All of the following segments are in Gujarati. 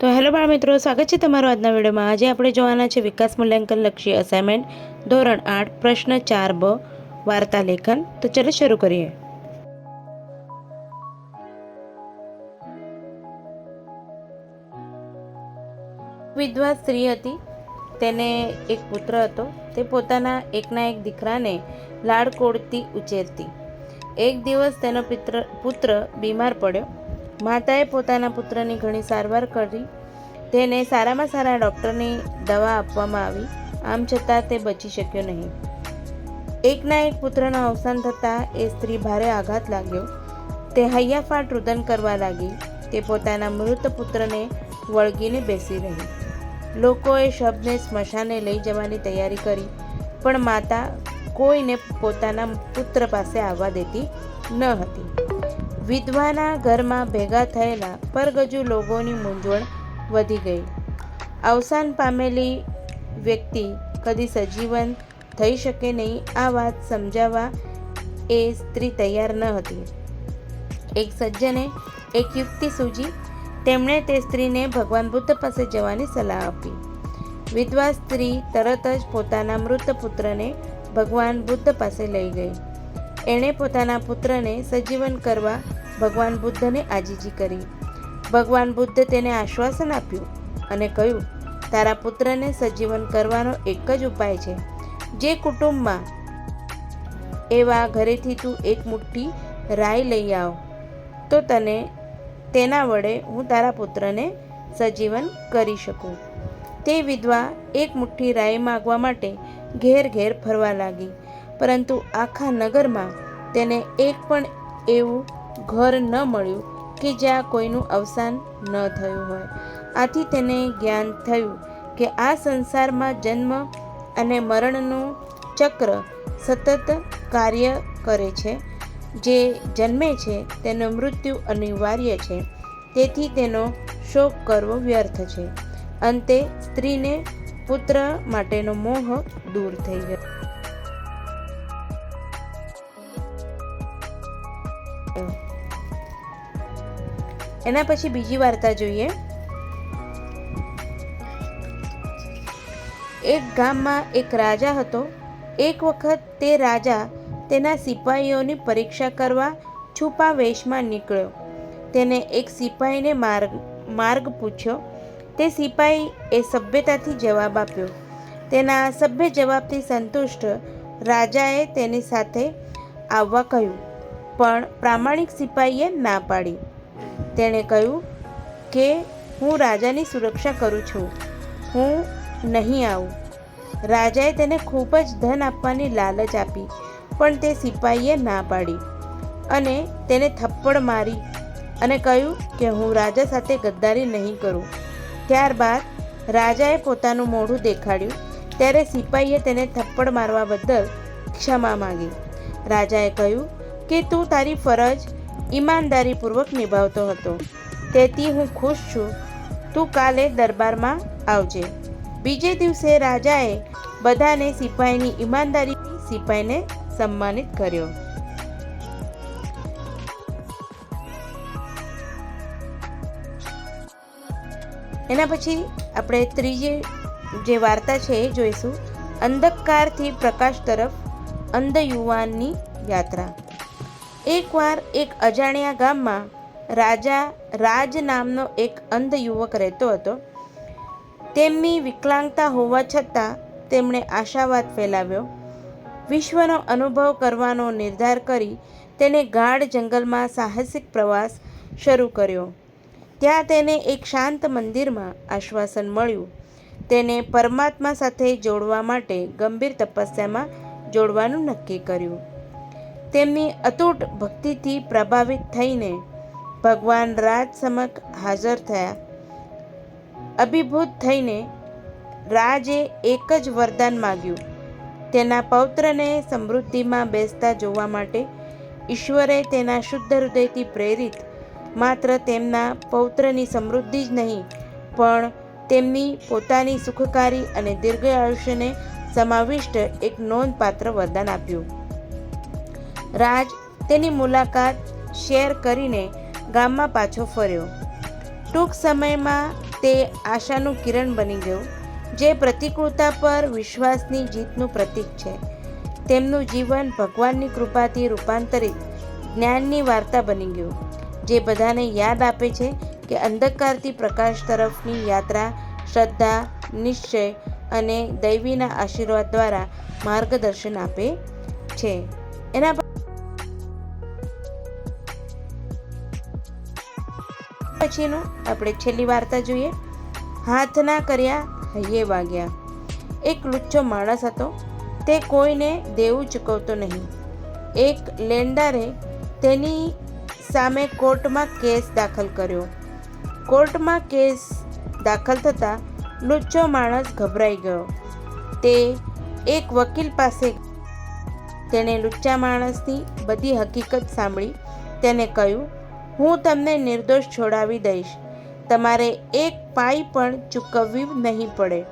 તો હેલો બાળ મિત્રો, સ્વાગત છે તમારું આજના વિડીયોમાં. આજે આપણે જોવાના છે વિકાસ મૂલ્યાંકન લક્ષી અસાઇનમેન્ટ ધોરણ આઠ, પ્રશ્ન ચાર બ, વાર્તા લેખન. તો ચલો શરૂ કરીએ. વિધવા સ્ત્રી હતી. તેને એક પુત્ર હતો. તે પોતાના એકના એક દીકરાને લાડકોડથી ઉછેરતી. એક દિવસ તેનો પિત્ર, પુત્ર બીમાર પડ્યો. માતાએ પોતાના પુત્રની ઘણી સારવાર કરી. તેને સારામાં સારા ડૉક્ટરની દવા આપવામાં આવી. આમ છતાં તે બચી શક્યો નહીં. એકના એક પુત્રનું અવસાન થતાં એ સ્ત્રી ભારે આઘાત લાગ્યો. તે હૈયાફાટ રુદન કરવા લાગી. તે પોતાના મૃત પુત્રને વળગીને બેસી રહી. લોકોએ શબને સ્મશાને લઈ જવાની તૈયારી કરી, પણ માતા કોઈને પોતાના પુત્ર પાસે આવવા દેતી ન હતી. વિધવાના ઘરમાં ભેગા થયેલા પરગજુ લોકોની મૂંઝવણ વધી ગઈ. અવસાન પામેલી વ્યક્તિ કદી સજીવન થઈ શકે નહીં, આ વાત સમજાવવા એ સ્ત્રી તૈયાર ન હતી. એક સજ્જને એક યુક્તિ સૂજી, તેમણે તે સ્ત્રીને ભગવાન બુદ્ધ પાસે જવાની સલાહ આપી. વિધવા સ્ત્રી તરત જ પોતાના મૃત પુત્રને ભગવાન બુદ્ધ પાસે લઈ ગઈ. એણે પોતાના પુત્રને સજીવન કરવા ભગવાન બુદ્ધને આજીજી કરી. ભગવાન બુદ્ધે તેને આશ્વાસન આપ્યું અને કહ્યું, તારા પુત્રને સજીવન કરવાનો એક જ ઉપાય છે. જે કુટુંબમાં એવા ઘરેથી તું એક મુઠ્ઠી રાઈ લઈ આવ, તો તને, તેના વડે હું તારા પુત્રને સજીવન કરી શકું. તે વિધવા એક મુઠ્ઠી રાઈ માગવા માટે ઘેર ઘેર ફરવા લાગી. પરંતુ આખા નગરમાં તેને એક પણ એવું ઘર ન મળ્યું કે જ્યાં કોઈનું અવસાન ન થયું હોય. આથી તેને જ્ઞાન થયું કે આ સંસારમાં જન્મ અને મરણનું ચક્ર સતત કાર્ય કરે છે. જે જન્મે છે તેનું મૃત્યુ અનિવાર્ય છે. તેથી તેનો શોક કરવો વ્યર્થ છે. અંતે સ્ત્રીને પુત્ર માટેનો મોહ દૂર થઈ ગયો. એના પછી બીજી વાર્તા જોઈએ. એક ગામમાં એક રાજા હતો. એક વખત તે રાજા તેના સિપાહીઓની પરીક્ષા કરવા છુપા વેશમાં નીકળ્યો. તેને એક સિપાહીને માર્ગ માર્ગ પૂછ્યો. તે સિપાહી એ સભ્યતાથી જવાબ આપ્યો. તેના સભ્ય જવાબથી સંતુષ્ટ રાજાએ તેની સાથે આવવા કહ્યું, પણ પ્રામાણિક સિપાહીએ ના પાડી. તેણે કહ્યું કે, હું રાજાની સુરક્ષા કરું છું. હું નહીં આવું. રાજાએ તેને ખૂબ જ ધન આપવાની લાલચ આપી, પણ તે સિપાહીએ ના પાડી અને તેને થપ્પડ મારી અને કહ્યું કે, હું રાજા સાથે ગદ્દારી નહીં કરું. ત્યારબાદ રાજાએ પોતાનું મોઢું દેખાડ્યું. ત્યારે સિપાહીએ તેને થપ્પડ મારવા બદલ ક્ષમા માંગી. રાજાએ કહ્યું કે, તું તારી ફરજ ઈમાનદારીપૂર્વક નિભાવતો હતો. તેથી હું ખુશ છું. તું કાલે દરબારમાં આવજે. બીજે દિવસે રાજાએ બધાને સિપાહીની ઈમાનદારી સિપાહીને સન્માનિત કર્યો. એના પછી આપણે ત્રીજી જે વાર્તા છે એ જોઈશું. અંધકારથી પ્રકાશ તરફ અંધ યુવાનની યાત્રા. એકવાર એક અજાણ્યા ગામમાં રાજા રાજ નામનો એક અંધ યુવક રહેતો હતો. તેમની વિકલાંગતા હોવા છતાં તેમણે આશાવાદ ફેલાવ્યો. વિશ્વનો અનુભવ કરવાનો નિર્ધાર કરી તેને ગાઢ જંગલમાં સાહસિક પ્રવાસ શરૂ કર્યો. ત્યાં તેને એક શાંત મંદિરમાં આશ્વાસન મળ્યું. તેને પરમાત્મા સાથે જોડવા માટે ગંભીર તપસ્યામાં જોડવાનું નક્કી કર્યું. તેમની અતૂટ ભક્તિથી પ્રભાવિત થઈને ભગવાન રાજ સમક્ષ હાજર થયા. અભિભૂત થઈને રાજે એક જ વરદાન માગ્યું. તેના પૌત્રને સમૃદ્ધિમાં બેસતા જોવા માટે ઈશ્વરે તેના શુદ્ધ હૃદયથી પ્રેરિત માત્ર તેમના પૌત્રની સમૃદ્ધિ જ નહીં, પણ તેમની પોતાની સુખકારી અને દીર્ઘ આયુષ્યને સમાવિષ્ટ એક નોંધપાત્ર વરદાન આપ્યું. રાજ તેની મુલાકાત શેર કરીને ગામમાં પાછો ફર્યો. ટૂંક સમયમાં તે આશાનું કિરણ બની ગયું, જે પ્રતિકૂળતા પર વિશ્વાસની જીતનું પ્રતીક છે. તેમનું જીવન ભગવાનની કૃપાથી રૂપાંતરિત જ્ઞાનની વાર્તા બની ગયું, જે બધાને યાદ આપે છે કે અંધકારથી પ્રકાશ તરફની યાત્રા, શ્રદ્ધા, નિશ્ચય અને દૈવીના આશીર્વાદ દ્વારા માર્ગદર્શન આપે છે. એના પછીનું આપણે છેલ્લી વાર્તા જોઈએ. હાથ ના કર્યા, હૈયે વાગ્યા. એક લુચ્છો માણસ હતો. તે કોઈને દેવું ચૂકવતો નહીં. એક લેન્ડરે તેની સામે કોર્ટમાં કેસ દાખલ કર્યો. કોર્ટમાં કેસ દાખલ થતાં લુચ્છો માણસ ગભરાઈ ગયો. તે એક વકીલ પાસે તેણે લુચ્ચા માણસની બધી હકીકત સાંભળી. તેને કહ્યું હું તમને નિર્દોષ છોડાવી દઈશ. તમારે એક પાઈ પણ ચૂકવવી નહીં પડે.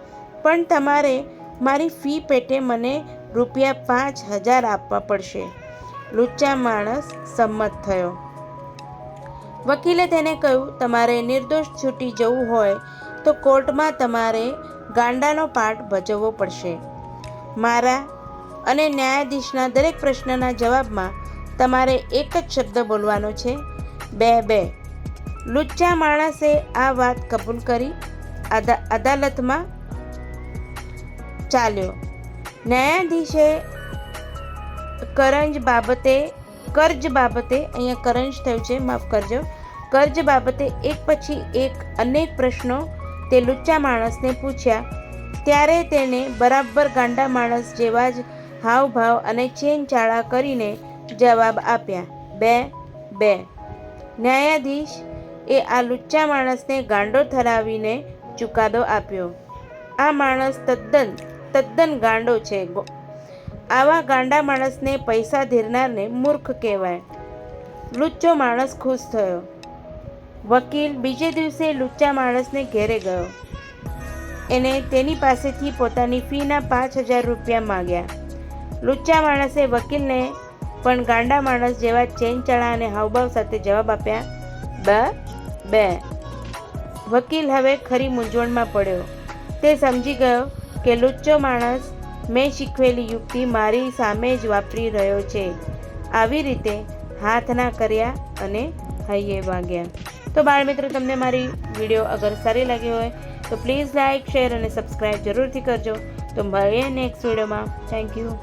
પણ તમારે મારી ફી પેટે મને રૂપિયા પાંચ હજાર આપવા પડશે. લુચ્ચા માણસ સંમત થયો. વકીલે તેને કહ્યું, તમારે નિર્દોષ છૂટી જવું હોય તો કોર્ટમાં તમારે ગાંડાનો પાઠ ભજવવો પડશે. મારા અને ન્યાયાધીશના દરેક પ્રશ્નના જવાબમાં તમારે એક જ શબ્દ બોલવાનો છે. બે બે. લુચ્ચા માણસે આ વાત કબૂલ કરી, અદા, અદાલતમાં ચાલ્યો. ન્યાયાધીશે કરંજ બાબતે, કર્જ બાબતે, અહીંયા કરંજ થયું છે, માફ કરજો. કર્જ બાબતે એક પછી એક અનેક પ્રશ્નો તે લુચ્ચા માણસને પૂછ્યા. ત્યારે તેણે બરાબર ગાંડા માણસ જેવા જ હાવભાવ અને ચેન ચાળા કરીને જવાબ આપ્યા. બે બે. ન્યાયાધીશ એ આ લુચ્ચા માણસને ગાંડો ઠરાવીને ચુકાદો આપ્યો. આ માણસ તદ્દન તદ્દન ગાંડો છે. આવા ગાંડા માણસને પૈસા ધીરનારને મૂર્ખ કહેવાય. લુચ્ચો માણસ ખુશ થયો. વકીલ બીજે દિવસે લુચ્ચા માણસને ઘેરે ગયો. એને તેની પાસેથી પોતાની ફીના પાંચ હજાર રૂપિયા માગ્યા. લુચ્ચા માણસે વકીલને પણ ગાંડા માણસ જેવા ચેનચળા અને હાવભાવ સાથે જવાબ આપ્યા, બ, બે. વકીલ હવે ખરી મૂંઝવણમાં પડ્યો. તે સમજી ગયો કે લુચ્ચો માણસ મેં શીખવેલી યુક્તિ મારી સામે જ વાપરી રહ્યો છે. આવી રીતે હાથ ના કર્યા અને હૈયે વાગ્યા. તો બાળ મિત્રો, તમને મારી વીડિયો અગર સારી લાગી હોય, તો પ્લીઝ લાઇક શેર અને સબસ્ક્રાઈબ જરૂરથી કરજો. તો મળીએ નેક્સ્ટ વિડીયોમાં. Thank you